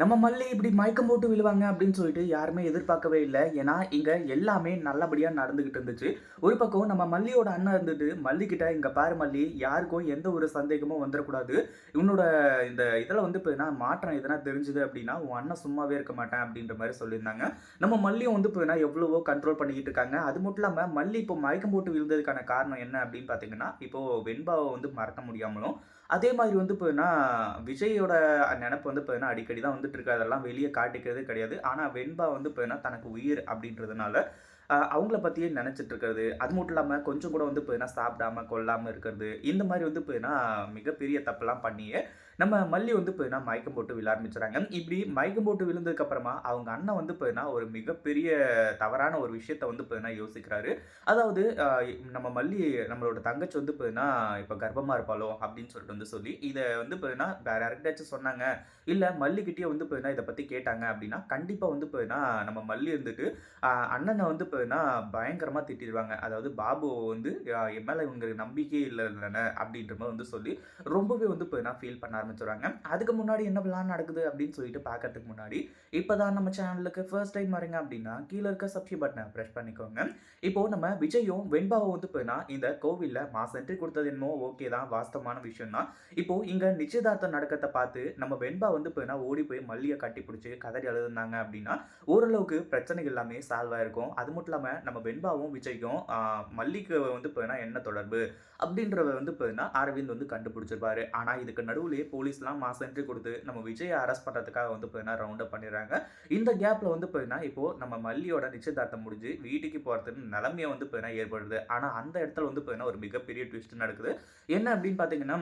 நம்ம மல்லி இப்படி மயக்கம் போட்டு விழுவாங்க அப்படின்னு சொல்லிட்டு யாருமே எதிர்பார்க்கவே இல்லை. ஏன்னா இங்கே எல்லாமே நல்லபடியாக நடந்துக்கிட்டு இருந்துச்சு. ஒரு பக்கம் நம்ம மல்லியோட அண்ணன் இருந்துட்டு மல்லிக்கிட்ட இங்கே பாரு மல்லி யாருக்கும் எந்த ஒரு சந்தேகமும் வந்துடக்கூடாது. உன்னோட இந்த இதில் வந்து இப்போ நான் மாற்றம் எதனா தெரிஞ்சுது அப்படின்னா உன் அண்ணன் சும்மாவே இருக்க மாட்டேன் அப்படின்ற மாதிரி சொல்லியிருந்தாங்க. நம்ம மல்லியும் வந்து இப்போ எவ்வளவோ கண்ட்ரோல் பண்ணிக்கிட்டு இருக்காங்க. அது மட்டும் இல்லாமல் மல்லி இப்போ மயக்கம் போட்டு விழுந்ததுக்கான காரணம் என்ன அப்படின்னு பார்த்தீங்கன்னா இப்போது வெண்பாவை வந்து மறக்க முடியாமலும் அதே மாதிரி வந்து இப்போ விஜயோட நினப்பு வந்து இப்போ அடிக்கடி தான் வந்துட்டு இருக்கு. அதெல்லாம் வெளியே காட்டிக்கிறதே கிடையாது. ஆனால் வெண்பா வந்து இப்போ தனக்கு உயிர் அப்படின்றதுனால அவங்கள பற்றியே நினச்சிட்டு இருக்கிறது. அது மட்டும் இல்லாமல் கொஞ்சம் கூட வந்து இப்போ சாப்பிடாம கொல்லாமல் இருக்கிறது. இந்த மாதிரி வந்து இப்போ மிகப்பெரிய தப்பெல்லாம் பண்ணியே நம்ம மல்லி வந்து போயினா மயக்கம் போட்டு விழ ஆரம்பிச்சுறாங்க இப்படி மயக்கம் போட்டு விழுந்ததுக்கு அப்புறமா அவங்க அண்ணன் வந்து போயினா ஒரு மிகப்பெரிய தவறான ஒரு விஷயத்த வந்து இப்போ யோசிக்கிறாரு. அதாவது நம்ம மல்லி நம்மளோட தங்கச்சி வந்து போயினா இப்போ கர்ப்பமாக இருப்பாளோ அப்படின்னு சொல்லிட்டு வந்து சொல்லி இதை வந்து போயினா வேற யாருக்கிட்டாச்சும் சொன்னாங்க. இல்லை மல்லிக்கிட்டே வந்து போயினா இதை பற்றி கேட்டாங்க அப்படின்னா கண்டிப்பாக வந்து போயினா நம்ம மல்லி இருந்துட்டு அண்ணனை வந்து இப்போ பயங்கரமாக திட்டிடுவாங்க. அதாவது பாபு வந்து என் மேலே இவங்களுக்கு நம்பிக்கையே இல்லை அப்படின்ற மாதிரி வந்து சொல்லி ரொம்பவே வந்து இப்போ ஃபீல் பண்ண ஆரம்பிச்சுறாங்க அதுக்கு முன்னாடி என்ன பிளான் நடக்குது அப்படின்னு சொல்லிட்டு பார்க்கறதுக்கு முன்னாடி இப்போ தான் நம்ம சேனலுக்கு ஃபர்ஸ்ட் டைம் வரீங்க அப்படின்னா கீழே இருக்க சப்ஸ்கிரைப் பட்டனை ப்ரெஸ் பண்ணிக்கோங்க. இப்போ நம்ம விஜயும் வெண்பாவும் வந்து போயினா இந்த கோவிலில் மாசம் என்ட்ரி கொடுத்தது என்னமோ ஓகே தான் வாஸ்தவமான விஷயம் தான் இப்போ இங்கே நிச்சயதார்த்தம் நடக்கிறத பார்த்து நம்ம வெண்பா வந்து போயினா ஓடி போய் மல்லியை கட்டி பிடிச்சி கதறி எழுதுனாங்க அப்படின்னா ஓரளவுக்கு பிரச்சனைகள் எல்லாமே சால்வ் ஆயிருக்கும். அது மட்டும் இல்லாமல் நம்ம வெண்பாவும் விஜய்க்கும் மல்லிக்கு வந்து போயினா என்ன தொடர்பு? அப்படின்றத வந்து போயினா அரவிந்த் வந்து கண்டுபிடிச்சிருப்பாரு. ஆனால் இதுக்கு நடுவுலேயே போலீஸ்லாம் மாஸ் என்ட்ரி கொடுத்து நம்ம விஜயை அரெஸ்ட் பண்ணுறதுக்காக வந்து பார்த்தீங்கன்னா ரவுண்ட் அப் பண்ணிடுறாங்க. இந்த கேப்பில் வந்து பார்த்தீங்கன்னா இப்போது நம்ம மல்லியோட நிச்சயதார்த்தம் முடிஞ்சு வீட்டுக்கு போகிறதுக்கு நிலமையை வந்து போயினா ஏற்படுது. ஆனால் அந்த இடத்துல வந்து போயினா ஒரு மிகப்பெரிய ட்விஸ்ட் நடக்குது. என்ன அப்படின்னு பார்த்தீங்கன்னா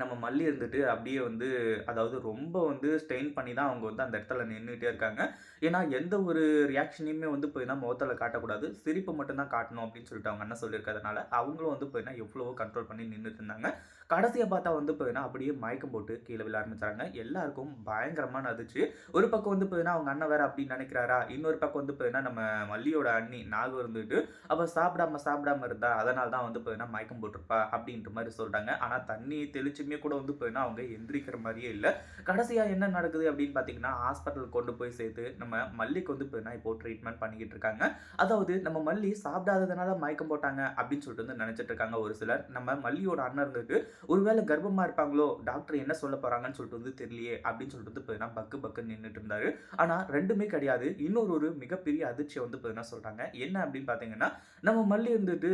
நம்ம மல்லி இருந்துட்டு அப்படியே வந்து அதாவது ரொம்ப வந்து ஸ்டெயின் பண்ணி தான் அவங்க வந்து அந்த இடத்துல நின்றுட்டே இருக்காங்க. ஏன்னா எந்த ஒரு ரியாக்ஷனையுமே வந்து போயினா முகத்தில் காட்டக்கூடாது. சிரிப்பை மட்டும்தான் காட்டணும் அப்படின்னு சொல்லிட்டு அவங்க அண்ணன் சொல்லியிருக்கிறதுனால அவங்களும் வந்து போயினா எவ்வளவோ கண்ட்ரோல் பண்ணி நின்றுட்டு இருந்தாங்க. கடைசியை பார்த்தா வந்து போயினா அப்படியே மயக்கம் போட்டு கீழே விழ ஆரம்பிச்சாங்க. எல்லாருக்கும் பயங்கரமான நதிச்சு ஒரு பக்கம் வந்து போயினா அவங்க அண்ணன் வேற அப்படின்னு நினைக்கிறாரா? இன்னொரு பக்கம் வந்து போயினா நம்ம மல்லியோட அண்ணி நாகம் இருந்துட்டு அவள் சாப்பிடாம சாப்பிடாம இருந்தா அதனால தான் வந்து போயினா மயக்கம் போட்டிருப்பா? அப்படின்ற மாதிரி சொல்கிறாங்க ஆனால் தண்ணி நிமிஷமே கூட வந்து போயின்னா அவங்க எந்திரிக்கிற மாதிரியே இல்லை. கடைசியாக என்ன நடக்குது அப்படின்னு பார்த்தீங்கன்னா ஹாஸ்பிட்டல் கொண்டு போய் சேர்த்து நம்ம மல்லிக்கு வந்து போயினா இப்போ ட்ரீட்மெண்ட் பண்ணிக்கிட்டு இருக்காங்க. அதாவது நம்ம மல்லி சாப்பிடாததுனால மயக்கம் போட்டாங்க அப்படின்னு சொல்லிட்டு வந்து நினச்சிட்டு இருக்காங்க ஒரு சிலர். நம்ம மல்லியோட அண்ணன் இருந்துட்டு ஒருவேளை கர்ப்பமாக இருப்பாங்களோ டாக்டர் என்ன சொல்ல போகிறாங்கன்னு சொல்லிட்டு வந்து தெரியலையே அப்படின்னு சொல்லிட்டு வந்து போயினா பக்கு பக்குன்னு நின்றுட்டு இருந்தாரு. ஆனால் ரெண்டுமே கிடையாது. இன்னொரு ஒரு மிகப்பெரிய அதிர்ச்சியை வந்து போயினா சொல்கிறாங்க என்ன அப்படின்னு பார்த்தீங்கன்னா நம்ம மல்லி இருந்துட்டு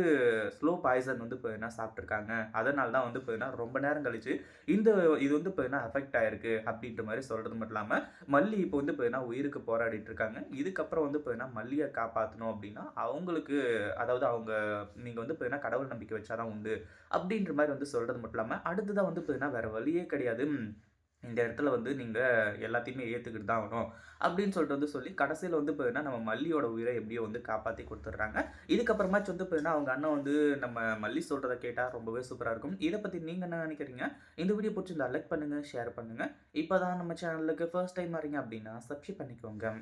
ஸ்லோ பாய்சன் வந்து போயினா சாப்பிட்ருக்காங்க அதனால தான் வந்து போயினா ரொம்ப நேரம் கழிச்சு இந்த இது வந்து போயினா அஃபெக்ட் ஆயிருக்கு அப்படின்ற மாதிரி சொல்றது மட்டும் இல்லாமல் மல்லி இப்போ வந்து போயினா உயிருக்கு போராடிட்டு இருக்காங்க. இதுக்கப்புறம் வந்து போயினா மல்லியை காப்பாற்றணும் அப்படின்னா அவங்களுக்கு அதாவது அவங்க நீங்க வந்து போயினா கடவுள் நம்பிக்கை வச்சாதான் உண்டு அப்படின்ற மாதிரி வந்து சொல்கிறது மட்டும் இல்லாமல் அடுத்ததாக வந்து பார்த்தீங்கன்னா வேறு வழியே கிடையாது. இந்த இடத்துல வந்து நீங்கள் எல்லாத்தையுமே ஏற்றுக்கிட்டு தான் ஆகணும் அப்படின்னு சொல்லிட்டு வந்து சொல்லி கடைசியில் வந்து பார்த்தீங்கன்னா நம்ம மல்லியோட உயிரை எப்படியோ வந்து காப்பாற்றி கொடுத்துட்றாங்க. இதுக்கப்புறமாச்சு வந்து பார்த்தீங்கன்னா அவங்க அண்ணன் வந்து நம்ம மல்லி சொல்கிறத கேட்டால் ரொம்பவே சூப்பராக இருக்கும். இதை பற்றி நீங்கள் என்ன நினைக்கிறீங்க? இந்த வீடியோ பிடிச்சிருந்தா லைக் பண்ணுங்கள் ஷேர் பண்ணுங்கள் இப்போ தான் நம்ம சேனலுக்கு ஃபர்ஸ்ட் டைம் வரீங்க அப்படின்னா சப்ஸ்கிரைப் பண்ணிக்கோங்க.